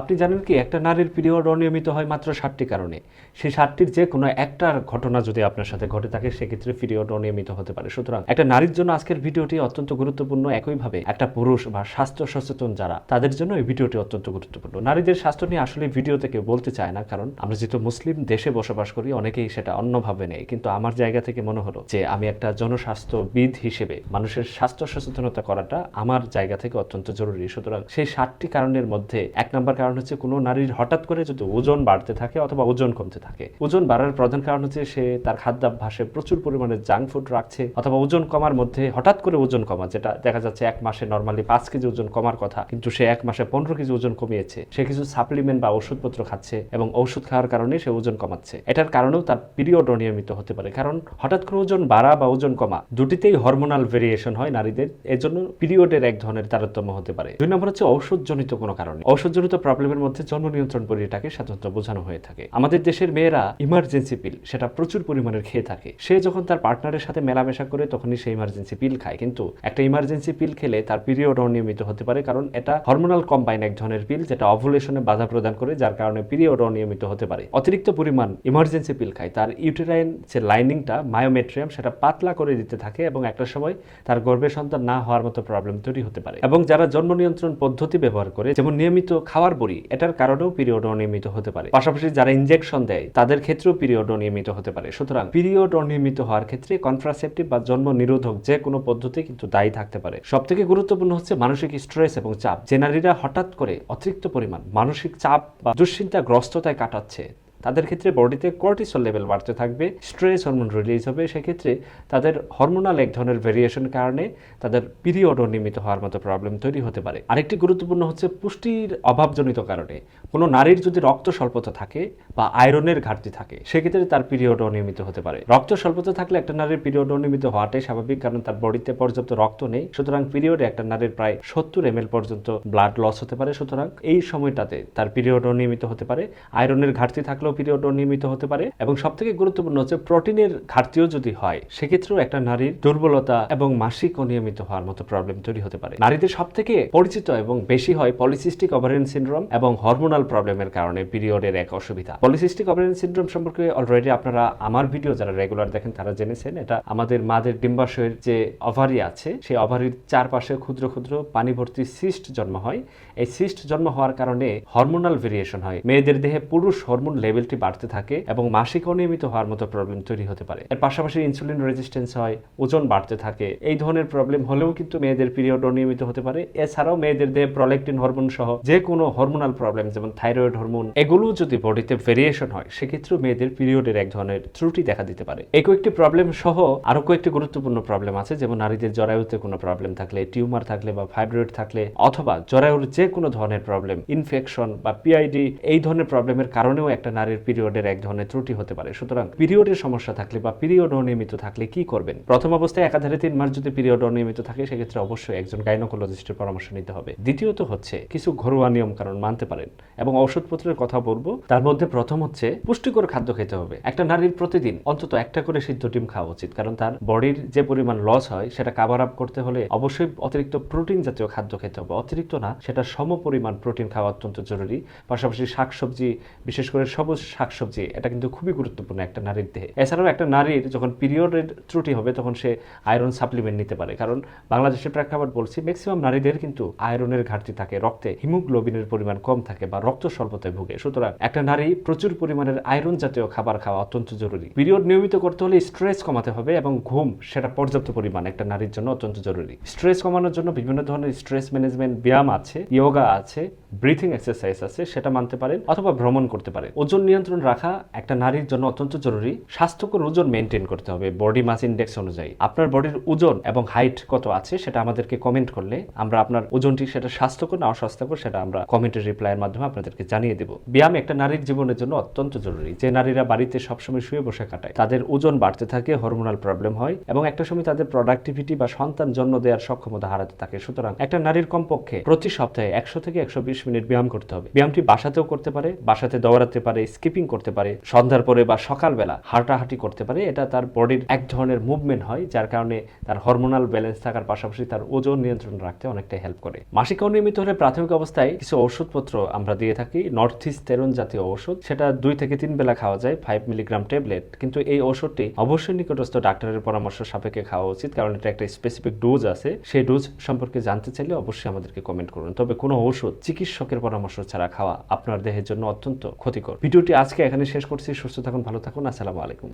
আপনি জানেন কি, একটা নারীর পিরিয়ড অনিয়মিত হয় মাত্র ষাটটি কারণে। সেই ষাটটির যে কোনো একটার ঘটনা যদি আপনার সাথে ঘটে থাকে, সেক্ষেত্রে পিরিয়ড অনিয়মিত হতে পারে। সুতরাং একটা নারীর জন্য আজকের ভিডিওটি অত্যন্ত গুরুত্বপূর্ণ। একইভাবে একটা পুরুষ বা স্বাস্থ্য সচেতন যারা, তাদের জন্য এই ভিডিওটি অত্যন্ত গুরুত্বপূর্ণ। নারীদের স্বাস্থ্য নিয়ে আসলে ভিডিওতে কেউ বলতে চায় না, কারণ আমরা যেহেতু মুসলিম, দেশে বসবাস করি, অনেকেই সেটা অন্যভাবে নেই কিন্তু আমার জায়গা থেকে মনে হলো যে, আমি একটা জনস্বাস্থ্যবিদ হিসেবে মানুষের স্বাস্থ্য সচেতনতা করাটা আমার জায়গা থেকে অত্যন্ত জরুরি। সুতরাং সেই ষাটটি কারণের মধ্যে এক নম্বর কারণ হচ্ছে কোনো নারীর হঠাৎ করে যদি ওজন বাড়তে থাকে অথবা ওজন কমতে থাকে। ওজন বাড়ার প্রধান কারণ হচ্ছে সে তার খাদ্যাভ্যাসে প্রচুর পরিমাণে জাঙ্ক ফুড রাখছে অথবা ওজন কমার মধ্যে হঠাৎ করে ওজন কমা, যেটা দেখা যাচ্ছে এক মাসে নর্মালি পাঁচ কেজি ওজন কমার কথা, কিন্তু সে এক মাসে পনেরো কেজি ওজন কমিয়েছে। সে কিছু সাপ্লিমেন্ট বা ওষুধপত্র খাচ্ছে এবং ওষুধ খাওয়ার কারণে সে ওজন কমাচ্ছে। এটার কারণেও তার পিরিয়ড অনিয়মিত হতে পারে, কারণ হঠাৎ করে ওজন বাড়া বা ওজন কমা দুটিতেই হরমোনাল ভেরিয়েশন হয় নারীদের এর জন্য পিরিয়ডের এক ধরনের তারতম্য হতে পারে। দুই নম্বর হচ্ছে ঔষধজনিত কোনো কারণে। ঔষধজনিত প্রবলেমের মধ্যে জন্ম নিয়ন্ত্রণ পরিটাকে সাধারণত বোঝানো হয়ে থাকে। আমাদের দেশের মেয়েরা ইমার্জেন্সি পিল সেটা প্রচুর পরিমাণের খেয়ে থাকে। সে যখন তার পার্টনারের সাথে মেলামেশা করে, তখনই সে ইমার্জেন্সি পিল খায়। কিন্তু একটা ইমার্জেন্সি পিল খেলে তার পিরিয়ড অনিয়মিত হতে পারে, কারণ এটা হরমোনাল কম্বাইন এক ধরনের পিল যেটা অভুলেশনে বাধা প্রদান করে, যার কারণে পিরিয়ড অনিয়মিত হতে পারে। অতিরিক্ত পরিমাণ ইমার্জেন্সি পিল খায়। তার ইউটেরাইন যে লাইনিংটা মায়োমেট্রিয়াম সেটা পাতলা করে দিতে থাকে এবং একটা সময় তার গর্ভে সন্তান না হওয়ার মতো প্রবলেম তৈরি হতে পারে। এবং যারা জন্ম নিয়ন্ত্রণ পদ্ধতি ব্যবহার করে, যেমন নিয়মিত খাওয়ার বড়ি এটার কারণেও পিরিয়ড অনিয়মিত হতে পারে। পাশাপাশি যারা ইনজেকশন দেয়, তাদের ক্ষেত্রেও পিরিয়ড অনিয়মিত হতে পারে। সুতরাং পিরিয়ড অনিয়মিত হওয়ার ক্ষেত্রে কনট্রাসেপটিভ বা জন্ম নিরোধক যে কোনো পদ্ধতি কিন্তু দায়ী থাকতে পারে। সব থেকে গুরুত্বপূর্ণ হচ্ছে মানসিক স্ট্রেস এবং চাপ। যে নারীরা হঠাৎ করে অতিরিক্ত পরিমাণ মানসিক চাপ বা দুশ্চিন্তাগ্রস্ততায় কাটাচ্ছে। তাদের ক্ষেত্রে বডিতে কর্টিসল লেভেল বাড়তে থাকবে স্ট্রেস হরমোন রিলিজ হবে, সেক্ষেত্রে তাদের হরমোনাল এক ধরনের ভেরিয়েশন কারণে তাদের পিরিয়ড অনিয়মিত হওয়ার মতো প্রবলেম তৈরি হতে পারে। আরেকটি গুরুত্বপূর্ণ হচ্ছে পুষ্টির অভাবজনিত কারণে। কোনো নারীর যদি রক্ত স্বল্পতা থাকে বা আয়রনের ঘাটতি থাকে, সেক্ষেত্রে তার পিরিয়ড অনিয়মিত হতে পারে। রক্ত স্বল্পতা থাকলে একটা নারীর পিরিয়ড অনিয়মিত হওয়াটাই স্বাভাবিক, কারণ তার বডিতে পর্যাপ্ত রক্ত নেই। সুতরাং পিরিয়ডে একটা নারীর প্রায় সত্তর এম পর্যন্ত ব্লাড লস হতে পারে। সুতরাং এই সময়টাতে তার পিরিয়ড অনিয়মিত হতে পারে। আয়রনের ঘাটতি থাকলেও পিরিয়ড অনিয়মিত হতে পারে এবং সব থেকে গুরুত্বপূর্ণ হচ্ছে প্রোটিনের ঘাটতিও যদি হয়, সেক্ষেত্রেও একটা নারীর দুর্বলতা এবং মাসিক অনিয়মিত হওয়ার মতো প্রবলেম তৈরি হতে পারে। নারীদের সব থেকে পরিচিত এবং বেশি হয় পলিসিস্টিক ওভারিয়ান সিনড্রোম এবং হরমোনাল প্রবলেমের কারণে পিরিয়ডের এক অসুবিধা। পলিসিস্টিক ওভারিয়ান সিনড্রোম সম্পর্কে অলরেডি আপনারা আমার ভিডিও যারা রেগুলার দেখেন, তারা জেনেছেন, এটা আমাদের মাদের ডিম্বাশয়ের যে অভারি আছে, সেই অভারির চারপাশে ক্ষুদ্র ক্ষুদ্র পানি ভর্তি সিস্ট জন্ম হয়। এই সিস্ট জন্ম হওয়ার কারণে হরমোনাল ভেরিয়েশন হয়। মেয়েদের দেহে পুরুষ হরমোন লেভেলটি বাড়তে থাকে এবং মাসিক অনিয়মিত হওয়ার মতো প্রবলেম তৈরি হতে পারে। এর পাশাপাশি ইনসুলিন রেজিস্ট্যান্স হয়, ওজন বাড়তে থাকে। এই ধরনের প্রবলেম হলেও কিন্তু মেয়েদের পিরিয়ড অনিয়মিত হতে পারে। এছাড়াও মেয়েদের দেহে প্রলেকটিন হরমোন সহ যে কোনো হরমোনাল প্রবলেম যেমন থাইরয়েড হরমোন এগুলো যদি বডিতে ভেরিয়েশন হয়, সেক্ষেত্রেও মেয়েদের পিরিয়ডের এক ধরনের ত্রুটি দেখা দিতে পারে। এই কয়েকটি প্রবলেম সহ আরও কয়েকটি গুরুত্বপূর্ণ প্রবলেম আছে, যেমন নারীদের জরায়ুতে কোনো প্রবলেম থাকলে, টিউমার থাকলে বা ফাইব্রয়েড থাকলে, অথবা জরায়ুর যে কোনো ধরনের প্রবলেম ইনফেকশন বা পিআইডি এই ধরনের প্রবলেমের কারণেও একটা নারীর পিরিয়ডের এক ধরনের ত্রুটি হতে পারে। সুতরাং পিরিয়ডের সমস্যা থাকলে বা পিরিয়ড অনিয়মিত থাকলে কি করবেন? প্রথম অবস্থায় একাধারে তিন মাস যদি পিরিয়ড অনিয়মিত থাকে, সেক্ষেত্রে অবশ্যই একজন গাইনোকোলজিস্টের পরামর্শ নিতে হবে। দ্বিতীয়ত হচ্ছে, কিছু ঘরোয়া নিয়ম কারণ মানতে পারেন এবং ওষুধপত্রের কথা বলব। তার মধ্যে প্রথম হচ্ছে, পুষ্টিকর খাদ্য খেতে হবে। একটা নারীর প্রতিদিন অন্তত একটা করে সিদ্ধ ডিম খাওয়া উচিত, কারণ তার বডির যে পরিমাণ লস হয়, সেটা কাভার আপ করতে হলে অবশ্যই অতিরিক্ত প্রোটিন জাতীয় খাদ্য খেতে হবে। অতিরিক্ত না, সেটা সম পরিমাণ প্রোটিন খাওয়া অত্যন্ত জরুরি। পাশাপাশি শাকসবজি, বিশেষ করে সবুজ শাকসবজি, এটা কিন্তু খুবই গুরুত্বপূর্ণ একটা নারীর দেহে। এছাড়াও একটা নারীর যখন পিরিয়ডের ত্রুটি হবে, তখন সে আয়রন সাপ্লিমেন্ট নিতে পারে। কারণ বাংলাদেশের প্রেক্ষাপট বলছি ম্যাক্সিমাম নারীদের কিন্তু আয়রনের ঘাটতি থাকে, রক্তে হিমোগ্লোবিনের পরিমাণ কম থাকে বা রক্ত স্বল্পতায় ভুগে। সুতরাং একটা নারী প্রচুর পরিমাণের আয়রন জাতীয় খাবার খাওয়া অত্যন্ত জরুরি। পিরিয়ড নিয়মিত করতে হলে স্ট্রেস কমাতে হবে এবং ঘুম, সেটা পর্যাপ্ত পরিমাণ একটা নারীর জন্য অত্যন্ত জরুরি। স্ট্রেস কমানোর জন্য বিভিন্ন ধরনের স্ট্রেস ম্যানেজমেন্ট ব্যায়াম আছে ইয়োগা আছে ব্রিথিং এক্সারসাইজ আছে, সেটা মানতে পারেন অথবা ভ্রমণ করতে পারেন। ওজন নিয়ন্ত্রণ রাখা একটা নারীর জন্য অত্যন্ত জরুরি। স্বাস্থ্যকর ওজন মেনটেন করতে হবে। বডি মাস ইন্ডেক্স অনুযায়ী। আপনার বডির ওজন এবং হাইট কত আছে সেটা আমাদেরকে কমেন্ট করলে আমরা আপনার ওজনটি সেটা স্বাস্থ্যকর না অস্বাস্থ্যকর সেটা আমরা কমেন্টের রিপ্লাইয়ের মাধ্যমে আপনাদেরকে জানিয়ে দেব। ব্যায়াম একটা নারীর জীবনের জন্য অত্যন্ত জরুরি। যে নারীরা বাড়িতে সবসময় শুয়ে বসে কাটায়, তাদের ওজন বাড়তে থাকে হরমোনাল প্রবলেম হয় এবং একটা সময় তাদের প্রোডাক্টিভিটি বা সন্তান জন্ম দেওয়ার সক্ষমতা হারাতে থাকে। সুতরাং একটা নারীর কমপক্ষে প্রতি সপ্তাহে একশো থেকে একশো বিশ মিনিট ব্যায়াম করতে হবে। ব্যায়ামটি বাসাতেও করতে পারে, বাসাতে দৌড়াতে পারে স্কিপিং করতে পারে, সন্ধ্যার পরে বা সকালবেলা হাঁটাহাঁটি করতে পারে, এটা তার বডির এক ধরনের মুভমেন্ট হয়, যার কারণে তার হরমোনাল ব্যালেন্স থাকার পাশাপাশি তার ওজন নিয়ন্ত্রণ রাখতে অনেকটা হেল্প করে। মাসিক অনিয়মিত হলে প্রাথমিক অবস্থায় কিছু ওষুধপত্র আমরা দিয়ে থাকি নর্থ ইস্ট তেরন জাতীয় ওষুধ সেটা দুই থেকে তিন বেলা খাওয়া যায় ফাইভ মিলিগ্রাম ট্যাবলেট কিন্তু এই ওষুধটি অবশ্যই নিকটস্থ ডাক্তারের পরামর্শ সাপেক্ষে খাওয়া উচিত, কারণ এটা একটা স্পেসিফিক ডোজ আছে। সেই ডোজ সম্পর্কে জানতে চাইলে অবশ্যই আমাদেরকে কমেন্ট করুন। তবে কোনো ওষুধ চিকিৎসকের পরামর্শ ছাড়া খাওয়া আপনার দেহের জন্য অত্যন্ত ক্ষতিকর। ভিডিওটি আজকে এখানে শেষ করছি। সুস্থ থাকুন ভালো থাকুন। আসসালামু আলাইকুম।